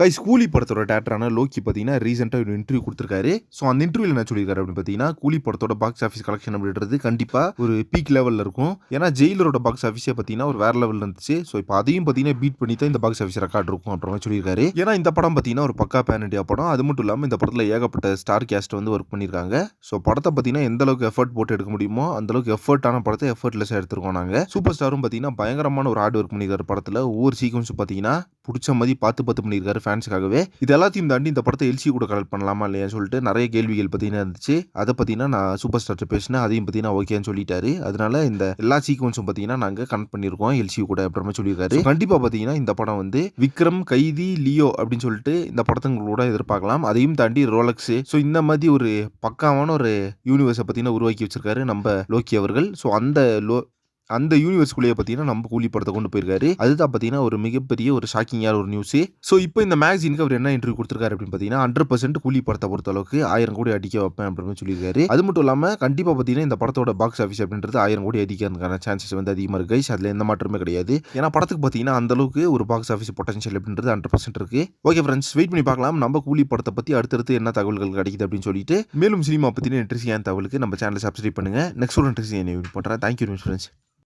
Guys கூலி படத்தோட டேரக்டரான Loki பார்த்தீங்கன்னா ரீசெண்டாக ஒரு இன்டர்வியூ கொடுத்துருக்காரு. ஸோ அந்த இன்டர்வியூவில் என்ன சொல்லியிருக்காரு அப்படின்னு பார்த்தீங்கன்னா கூலி படத்தோட பாக்ஸ் ஆஃபீஸ் கலெக்ஷன் அப்படின்றது கண்டிப்பாக ஒரு பீக் லெவலில் இருக்கும். ஏன்னா ஜெயிலரோட பாக்ஸ் ஆஃபீஸே பார்த்தீங்கன்னா ஒரு வேற லெவலில் இருந்துச்சு. ஸோ இப்போ அதையும் பார்த்தீங்கன்னா பீட் பண்ணி தான் இந்த பாக்ஸ் ஆஃபீஸ் ரெக்கார்ட் இருக்கும் அப்புறமா சொல்லியிருக்காரு. ஏன்னா இந்த படம் பார்த்தீங்கன்னா ஒரு பக்கா பேன் இண்டியா படம். அது மட்டும் இல்லாமல் இந்த படத்தில் ஏகப்பட்ட ஸ்டார் கேஸ்ட் வந்து ஒர்க் பண்ணியிருக்காங்க. ஸோ படத்தை பார்த்தீங்கன்னா எந்த அளவுக்கு எஃபர்ட் போட்டு எடுக்க முடியுமோ அந்த அளவுக்கு எஃபர்ட்டான படத்தை எஃபர்ட்லெஸ்ஸாக எடுத்துருக்கோம் நாங்கள் சூப்பர் ஸ்டாரும் பார்த்தீங்கன்னா பயங்கரமான ஒரு ஹார்ட் ஒர்க் பண்ணியிருக்காரு படத்தில். ஒவ்வொரு சீக்வன்ஸும் பார்த்தீங்கன்னா பிடிச்ச மாதிரி பார்த்து பார்த்து பண்ணியிருக்காரு. ஃபேன்ஸுக்காகவே இது எல்லாத்தையும் தாண்டி இந்த படத்தை எல்சி கூட கலெக்ட் பண்ணலாமா இல்லையான்னு சொல்லிட்டு நிறைய கேள்விகள் பார்த்தீங்கன்னா இருந்துச்சு. அதை பார்த்தீங்கன்னா நான் சூப்பர் ஸ்டார்ட்ட பேசினேன். அதையும் பார்த்தீங்கன்னா ஓகேன்னு சொல்லிட்டாரு. அதனால இந்த எல்லா சீக்வன்ஸும் பார்த்தீங்கன்னா நாங்கள் கனெக்ட் பண்ணியிருக்கோம் எல்சி கூட அப்புறமா சொல்லியிருக்காரு. கண்டிப்பாக பார்த்தீங்கன்னா இந்த படம் வந்து விக்ரம் கைதி லியோ அப்படின்னு சொல்லிட்டு இந்த படத்தங்களோட எதிர்பார்க்கலாம். அதையும் தாண்டி ரோலக்ஸ் ஸோ இந்த மாதிரி ஒரு பக்காவான ஒரு யூனிவர்ஸை பார்த்தீங்கன்னா உருவாக்கி வச்சிருக்காரு நம்ம லோக்கி அவர்கள். ஸோ அந்த லோ அந்த யூனிவர்ஸ்குள்ளேயே பார்த்தீங்கன்னா நம்ம கூலி படத்தை கொண்டு போயிருக்காரு. அதுதான் பார்த்தீங்கன்னா ஒரு மிகப்பெரிய ஒரு ஷாக்கிங்கான ஒரு நியூஸ் ஸோ இப்போ இந்த மேக்சினுக்கு அவர் என்ன இன்டர்வியூ கொடுத்துருக்காரு அப்படின்னு பார்த்தீங்கன்னா ஹண்ட்ரட் பர்சன்ட் கூலி படத்தை பொறுத்த அளவுக்கு ஆயிரம் கோடி அடிக்க வைப்பேன் அப்படின்னு சொல்லியிருக்காரு அது மட்டும் இல்லாமல் கண்டிப்பாக பார்த்தீங்கன்னா இந்த படத்தோட பாக்ஸ் ஆஃபீஸ் அப்படின்றது ஆயிரம் கோடி அடிக்கிறதுக்கான சான்சஸ் வந்து அதிகமாக இருக்கு. அதில் எந்த மாற்றமே கிடையாது. ஏன்னா படத்துக்கு பார்த்தீங்கன்னா அந்த அளவுக்கு ஒரு பாக்ஸ் ஆஃபீஸ் பொட்டன்ஷியல் அப்படின்றது ஹண்ட்ரட் பர்சன்ட் இருக்கு. ஓகே ஃப்ரெண்ட்ஸ் வெயிட் பண்ணி பார்க்கலாம். நம்ம கூலி படத்தை பற்றி அடுத்தடுத்து என்ன தகவல்கள் கிடைக்குது அப்படின்னு சொல்லிட்டு மேலும் சினிமா பற்றின இன்ட்ரெஸ்டிங்கான தகவலுக்கு நம்ம சேனலை சப்ஸ்கிரைப் பண்ணுங்க. நெக்ஸ்ட் ஒரு இன்ட்ரெஸ்டிங் பண்ணுறேன் தேங்க்யூ ஃப்ரெண்ட்ஸ்